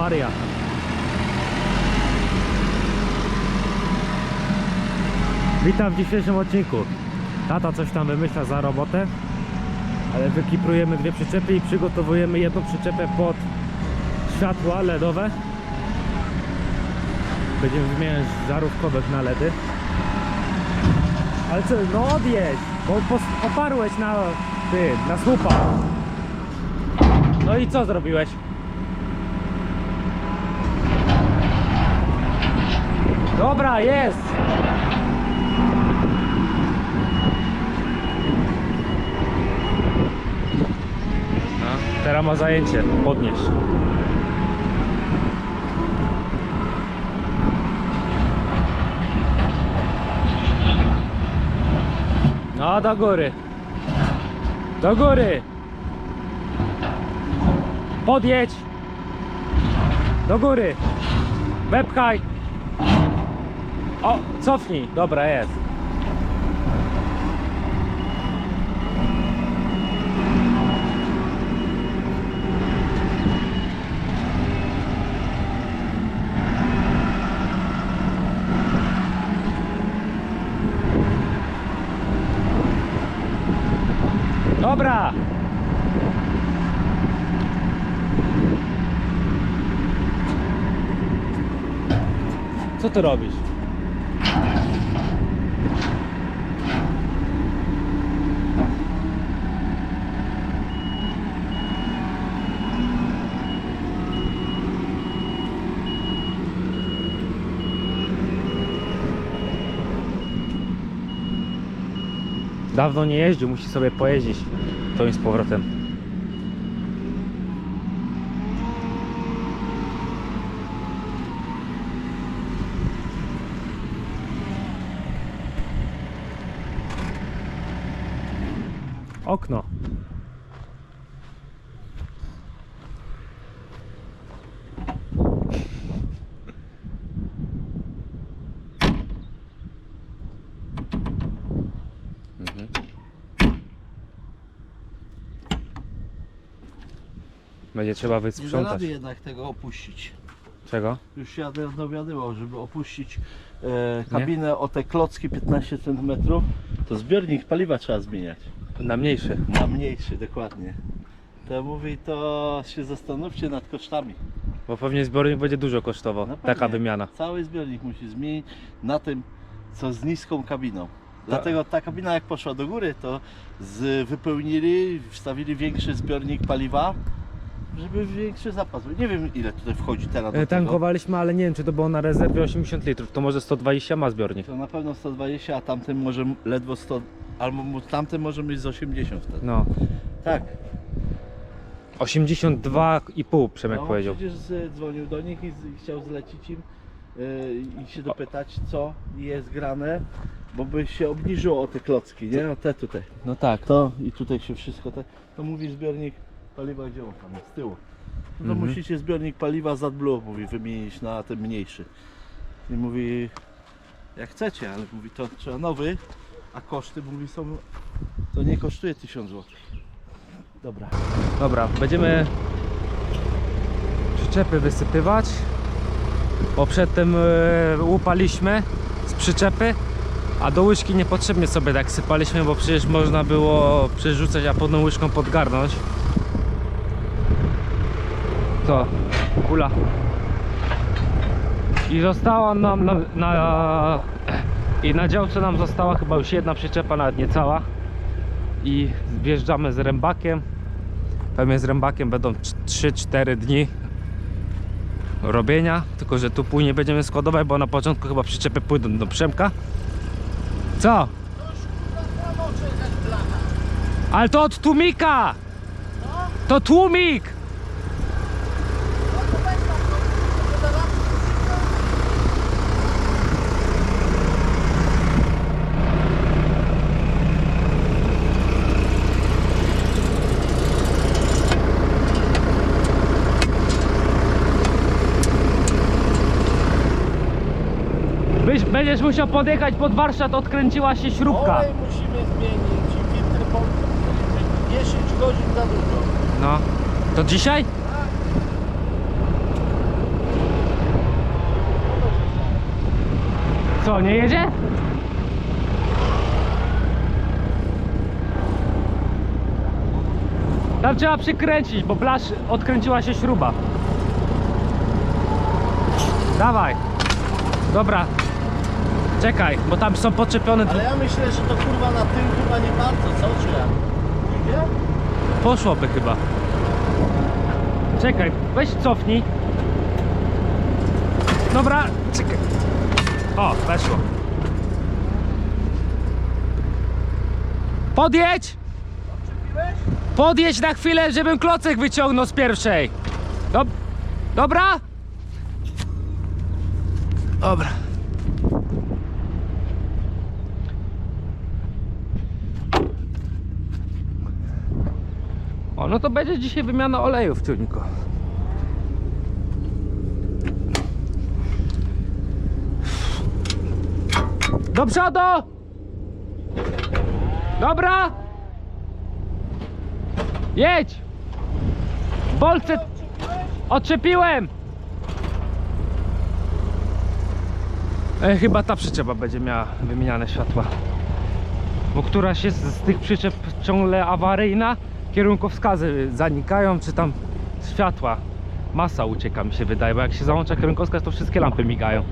Awaria. Witam w dzisiejszym odcinku. Tata coś tam wymyśla za robotę, ale wykiprujemy dwie przyczepy i przygotowujemy jedną przyczepę pod światła LEDowe. Będziemy wymieniać żarówkowych na LEDy. Ale co, no odjedź, bo oparłeś na ty, na słupa. No i co zrobiłeś? Dobra, jest! Teraz ma zajęcie, podnieść. No, do góry. Do góry. Podjedź. Do góry. Wepchaj. O, cofnij. Dobra, jest. Dobra. Co ty robisz? Dawno nie jeździł, musi sobie pojeździć to i z powrotem. Okno. Będzie trzeba Nie da wysprzątać. rady jednak tego opuścić. Czego? Już się dowiadywał, żeby opuścić e, kabinę o te klocki 15 cm, to zbiornik paliwa trzeba zmieniać. Na mniejszy. Na mniejszy, dokładnie. To mówi, to się zastanówcie nad kosztami. Bo pewnie zbiornik będzie dużo kosztował. No Taka pewnie. wymiana. Cały zbiornik musi zmienić na tym, co z niską kabiną. Dlatego ta kabina jak poszła do góry, to z, wypełnili, wstawili większy zbiornik paliwa, żeby większy zapas. był. Nie wiem ile tutaj wchodzi teraz do E, tego. Tankowaliśmy, ale nie wiem czy to było na rezerwie 80 litrów. To może 120 ma zbiornik. To na pewno 120, a tamten może ledwo 100, albo mu- tamten może mieć z 80 wtedy. No. Tak. 82,5 Przemek no, powiedział. przecież z- dzwonił do nich i, z, i chciał zlecić im yy, i się dopytać co jest grane, bo by się obniżyło o te klocki, nie? O te tutaj. No tak. To i tutaj się wszystko te, to mówi zbiornik paliwa gdzie on tam z tyłu. No to Mhm. musicie zbiornik paliwa z AdBlue mówi wymienić na ten mniejszy. I mówi jak chcecie, ale mówi to trzeba nowy, a koszty mówi są to nie kosztuje 1000 zł. Dobra. Dobra, będziemy przyczepy wysypywać. Bo przedtem e, łupaliśmy z przyczepy, a do łyżki niepotrzebnie sobie tak sypaliśmy, bo przecież można było przerzucać, a potem łyżką podgarnąć. Co? Kula. I została nam na, na i na działce nam została chyba już jedna przyczepa, nawet niecała. I wjeżdżamy z rębakiem. Pewnie z rębakiem będą 3-4 dni robienia, tylko że tu później będziemy składować, bo na początku chyba przyczepy pójdą do Przemka. Co? Ale to od tłumika! To tłumik! będziesz musiał podjechać pod warsztat, odkręciła się śrubka. Olej musimy zmienić i filtr po 10 godzin za dużo. No. To dzisiaj? Co, nie jedzie? Tam trzeba przykręcić, bo plaż odkręciła się śruba. Dawaj. Dobra, Czekaj, bo tam są podczepione. Ale ja myślę, że to kurwa na tył chyba nie bardzo, co? Czy jak? Nie? Poszłoby chyba. Czekaj, weź cofnij. Dobra, czekaj. O, weszło. Podjedź! Podjedź na chwilę, żebym klocek wyciągnął z pierwszej. Dob dobra? Dobra. No to będzie dzisiaj wymiana oleju w ciągniku. Do przodu! Dobra! Jedź! Bolce... Odczepiłem! E, chyba ta przyczepa będzie miała wymieniane światła. Bo któraś jest z tych przyczep ciągle awaryjna, kierunkowskazy zanikają, czy tam światła. Masa ucieka mi się wydaje, bo jak się załącza kierunkowskaz, to wszystkie lampy migają.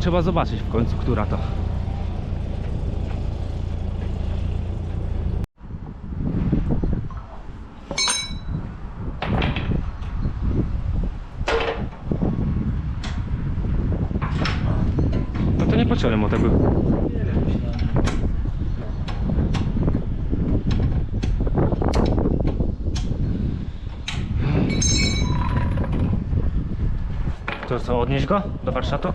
Trzeba zobaczyć w końcu, która to. No to nie pociąłem o tego. Nie wiem, myślałem, że... To co, odnieść go do warsztatu?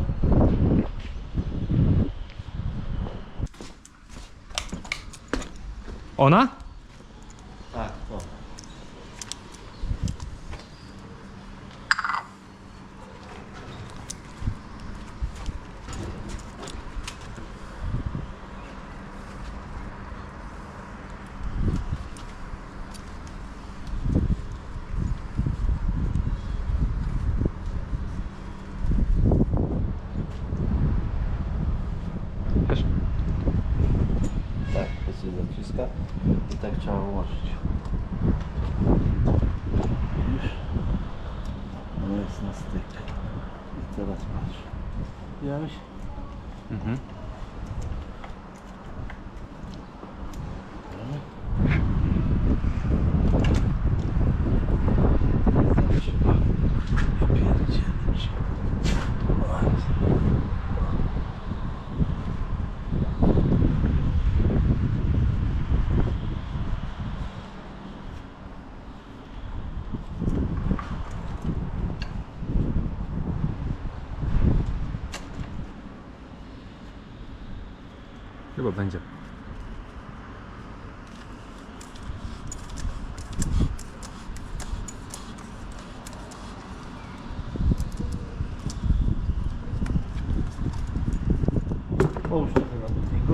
Ona? Tak, to. Wiesz? Tak, to się zaciska i tak trzeba ułożyć. Widzisz? No jest na styk. I teraz patrz. Widziałeś? Mhm. Tam trzeba wpierdzielić. O, jest. Chyba będzie. Połóż na butniku.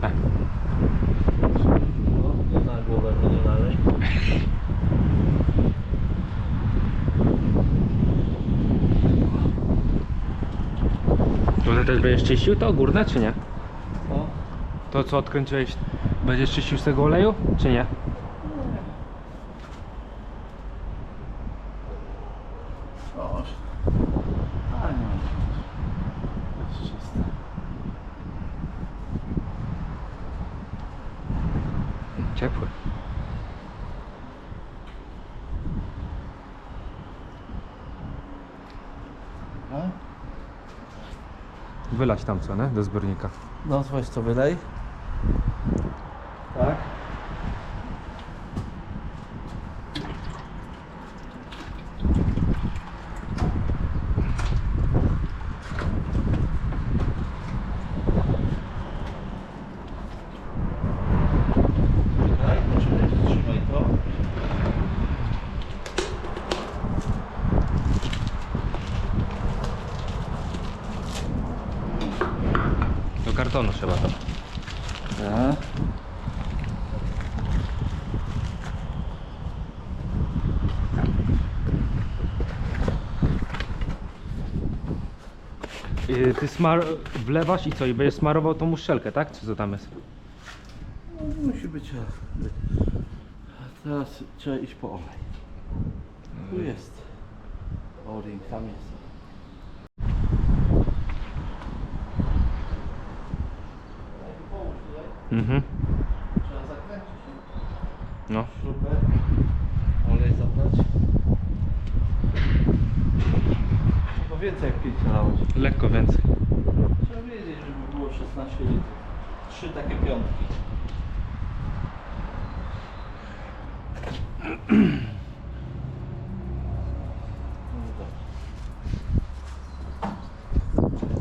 Tak. Na to nie dalej. Tutaj też będziesz czyścił to górne, czy nie? To co odkręciłeś, będziesz czyścił z tego oleju, czy nie? Ciepły. A? Wylać tam co, nie? Do zbiornika. No weź to wylej. Tak. Czekaj, poczekaj, trzymaj to. Dobra. Yy, Ty smar... wlewasz i co? I będziesz smarował tą muszczelkę, tak? Czy co tam jest? No, musi być. e, teraz trzeba iść po olej. Tu jest. O-ring tam jest. Mhm. Trzeba zakręcić. No. Śrubę. Olej zabrać. Chyba więcej jak 5 nalać. Lekko więcej. Trzeba wiedzieć, żeby było 16 litrów. Trzy takie piątki.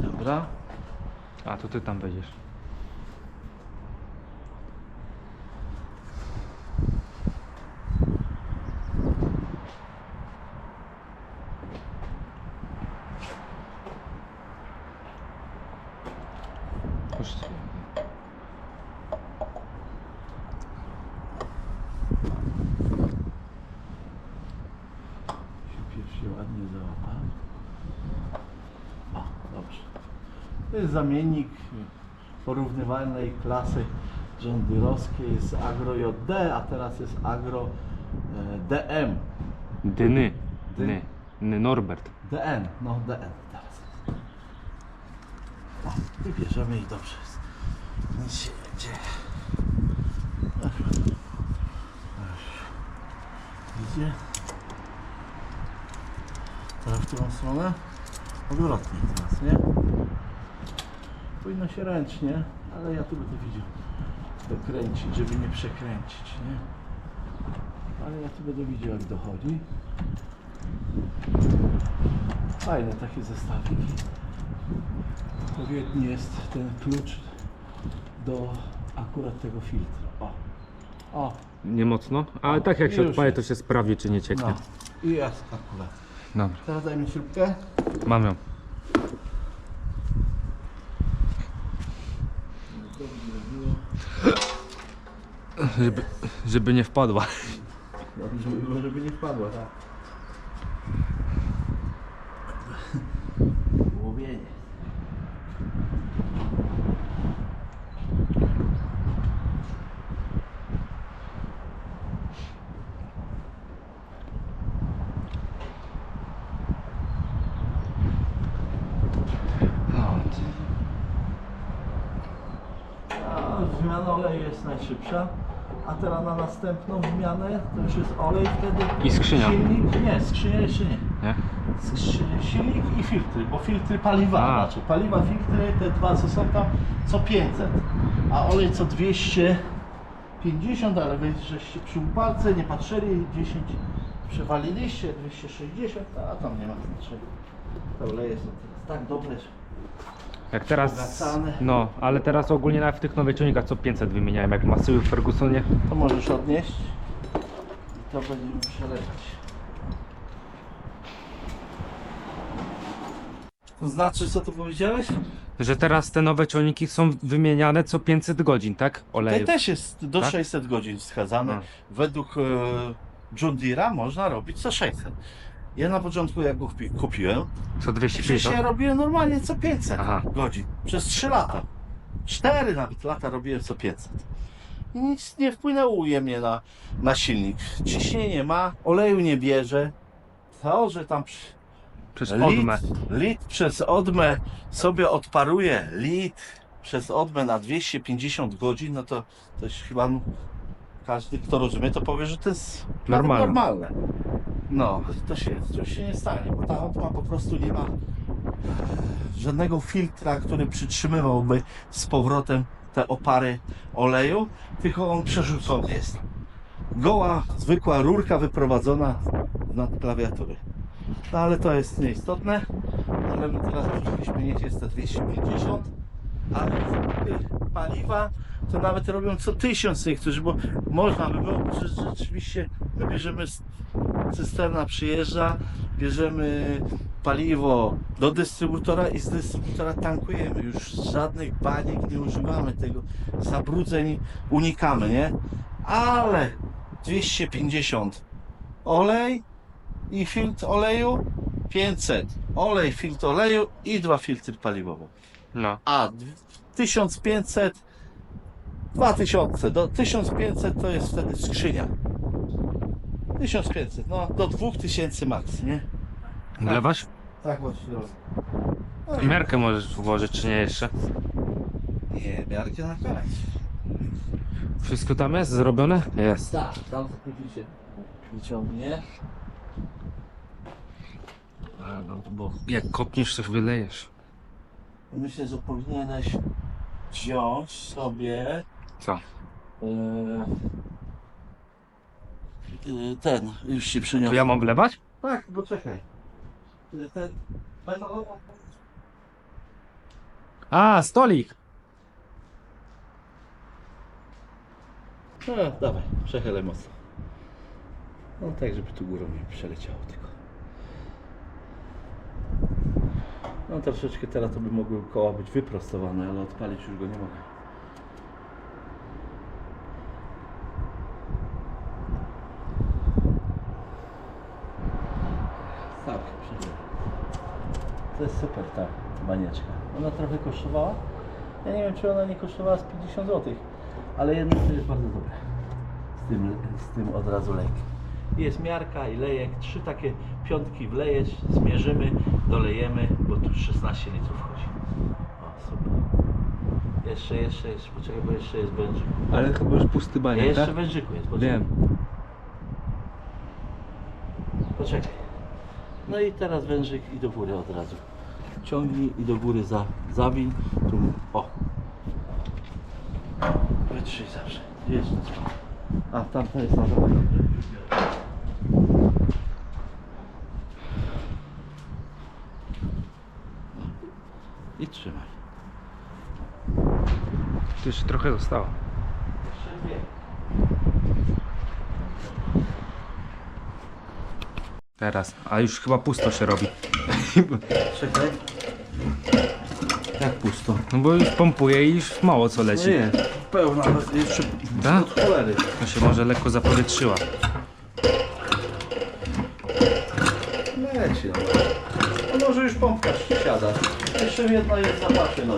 Dobra. A, to ty tam będziesz. Się pierwszy ładnie załapał. O, dobrze. To jest zamiennik porównywalnej klasy rządyrowskiej. Jest Agro JD, a teraz jest Agro e, DM. Dyny. Dyn. Ny. Ny Norbert. DN, no DN teraz. O, wybierzemy i dobrze jest. Nic się nie dzieje. Idzie. Teraz w którą stronę? Odwrotnie teraz, nie? Powinno się ręcznie, ale ja tu będę widział dokręcić, żeby nie przekręcić, nie? Ale ja tu będę widział jak dochodzi. Fajne takie zestawiki. Odpowiedni jest ten klucz do akurat tego filtru. O, o, Nie mocno, ale tak jak się Już odpali, to jest. się sprawdzi, czy nie cieknie. no. I jest akurat. Dobra, Teraz daj mi śrubkę. mam ją. Żeby, żeby nie wpadła. Dobrze by było, żeby nie wpadła, tak. Łowienie. A Zmiana oleju jest a teraz na następną zmianę to już jest olej wtedy. I skrzynia. Silnik, nie, skrzynia jeszcze nie. Nie? Skrzy- Silnik i filtry, bo filtry paliwa, A. znaczy paliwa, filtry, te dwa co są tam, co 500, a olej co 250, ale wy żeście przy upalce nie patrzyli, 10 przewaliliście, 260, a tam nie ma znaczenia. Te oleje są teraz tak dobre, że Jak teraz. No, ale teraz ogólnie nawet w tych nowych ciągnikach co 500 wymieniałem, jak masyły w Fergusonie. to możesz odnieść i to będziemy przelewać. To znaczy, co tu powiedziałeś? Że teraz te nowe ciągniki są wymieniane co 500 godzin, tak? Tutaj Oleju. też jest do Tak? 600 godzin wskazane. A. Według e, John Deere'a można robić co 600. Ja na początku jak go kupi- kupiłem, Co przecież 250. ja robiłem normalnie co 500 Aha. godzin. Przez 3 lata. 4 nawet lata robiłem co 500. I nic nie wpłynęło ujemnie na, na silnik. Ciśnienie ma, oleju nie bierze. To, że tam przy- Przez odmę. Lit przez odmę sobie odparuje lit przez odmę na 250 godzin, no to, to już chyba no, każdy, kto rozumie, to powie, że to jest Normalne. normalne. No, to się, to się nie stanie, bo ta odma po prostu nie ma żadnego filtra, który przytrzymywałby z powrotem te opary oleju, tylko on przerzucony jest. Goła, zwykła rurka wyprowadzona nad klawiatury. No ale to jest nieistotne. Ale my teraz przyszliśmy mieć jest te 250, ale paliwa to nawet robią co tysiąc niektórzy, bo można by było, że rzeczywiście my bierzemy z- cysterna przyjeżdża, bierzemy paliwo do dystrybutora i z dystrybutora tankujemy. Już żadnych baniek nie używamy tego, zabrudzeń unikamy, nie? Ale 250 olej i filtr oleju 500. Olej, filtr oleju i dwa filtry paliwowe. No. A d- 1500 2000 do 1500 to jest wtedy skrzynia. 1500, no do 2000 max, nie? Wlewasz? Tak właśnie robię. No i- Miarkę możesz włożyć, czy nie jeszcze? Nie, miarkę na koniec. Wszystko tam jest zrobione? Jest. Tak, tam widzicie. Wyciągnie. A, No, bo jak kopniesz, coś wylejesz. Myślę, że powinieneś wziąć sobie Co? e, e, ten, już ci To przyniosę. ja mam wlewać? Tak, bo czekaj. E, Ten metalowa A, stolik! No, dawaj, przechylę mocno. No tak, żeby tu górą mi przeleciało tylko. No troszeczkę teraz to by mogły koła być wyprostowane, ale odpalić już go nie mogę. Tak, przechylę. To jest super ta banieczka. Ona trochę kosztowała. Ja nie wiem, czy ona nie kosztowała z 50 zł, ale jednak to jest bardzo dobre. Z tym, z tym od razu lejk. Jest miarka i lejek. Trzy takie piątki wlejesz, zmierzymy, dolejemy, bo tu 16 litrów wchodzi. O, super. Jeszcze, jeszcze, jeszcze, poczekaj, bo jeszcze jest wężyk. Ale chyba już pusty Nie, jeszcze wężyku jest, poczekaj. Wiem. Poczekaj. No i teraz wężyk i do góry od razu. Ciągnij i do góry za, zawin. Tu, o. Wytrzyj zawsze. Jest. A tamta jest na dole. I trzymaj. Tu jeszcze trochę zostało. Jeszcze dwie. Teraz. A już chyba pusto się robi. Czekaj. Jak pusto? No bo już pompuje i już mało co leci. Nie, pełna, jeszcze Da? od cholery. To się może lekko zapowietrzyła. Leci, no. no może już pompka siada. Jeszcze jedna jest w zapasie, no.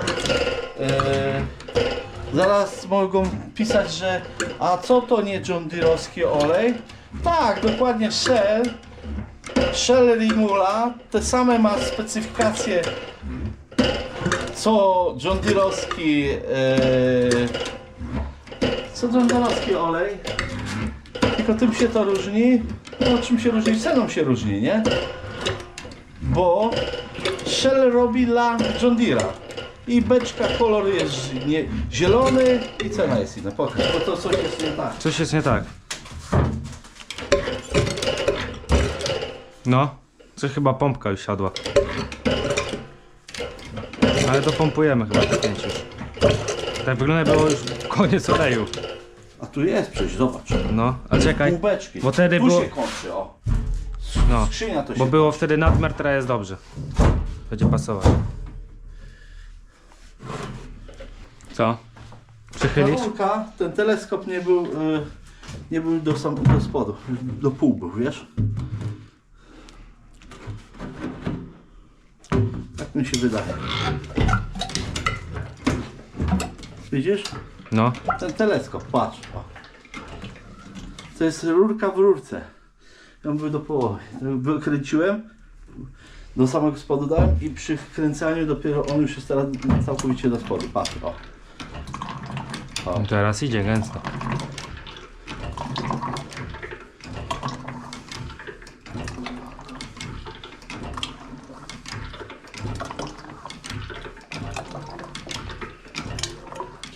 Eee, zaraz mogą pisać, że a co to nie John Deere'owski olej? Tak, dokładnie Shell. Shell Rimula, te same ma specyfikacje co John eee, co John olej tylko tym się to różni. No czym się różni? Ceną się różni, nie? Bo Shell robi dla John. I beczka, kolor jest nie, zielony i cena jest inna. Pokaż, bo to coś jest nie tak. Coś jest nie tak. No, coś chyba pompka już siadła. Ale to pompujemy chyba te pięć już. Tak wygląda było już koniec oleju. A tu jest przecież, zobacz. No, a czekaj, Pół beczki. bo wtedy tu było- się kończy, o. no, Skrzynia to się bo było wtedy nadmiar, teraz jest dobrze. Będzie pasować. Co? Przychylisz? Rurka, ten teleskop nie był, y, nie był do, sam, do spodu, do pół był, wiesz? Tak mi się wydaje. Widzisz? No, Ten teleskop, patrz. O. To jest rurka w rurce. Ja był do połowy. Wykręciłem, do samego spodu dałem i przy wkręcaniu dopiero on już jest teraz całkowicie do spodu. Patrz, o. o. teraz idzie gęsto.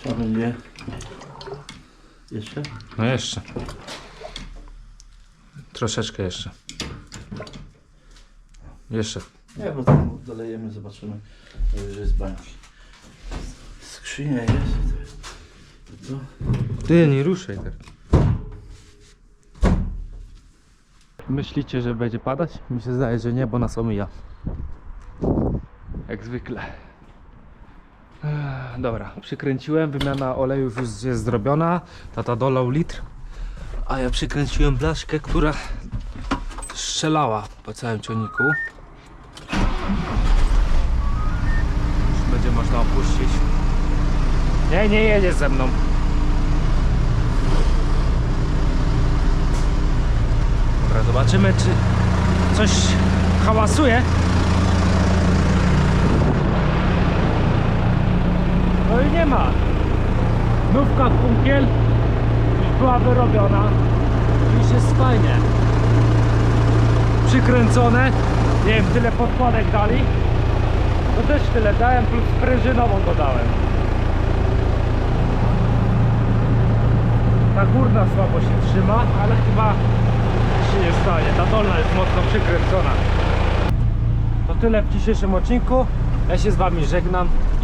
Trzeba będzie... Jeszcze? No jeszcze. Troszeczkę jeszcze. Jeszcze. Nie, bo tam dolejemy, zobaczymy, że jest bańki. Skrzynia jest. To, Ty, nie ruszaj teraz. Myślicie, że będzie padać? Mi się zdaje, że nie, bo nas omija. Jak zwykle. Dobra, przykręciłem, wymiana oleju już jest zrobiona. Tata dolał litr. A ja przykręciłem blaszkę, która strzelała po całym ciągniku. Już będzie można opuścić. Nie, nie jedziesz ze mną. Dobra, zobaczymy czy coś hałasuje. No i nie ma. Nówka kunkiel już była wyrobiona. Już jest fajnie. Przykręcone. Nie wiem, tyle podkładek dali. To też tyle dałem, plus sprężynową dodałem. Ta górna słabo się trzyma, ale chyba się nie stanie. Ta dolna jest mocno przykręcona. To tyle w dzisiejszym odcinku. Ja się z Wami żegnam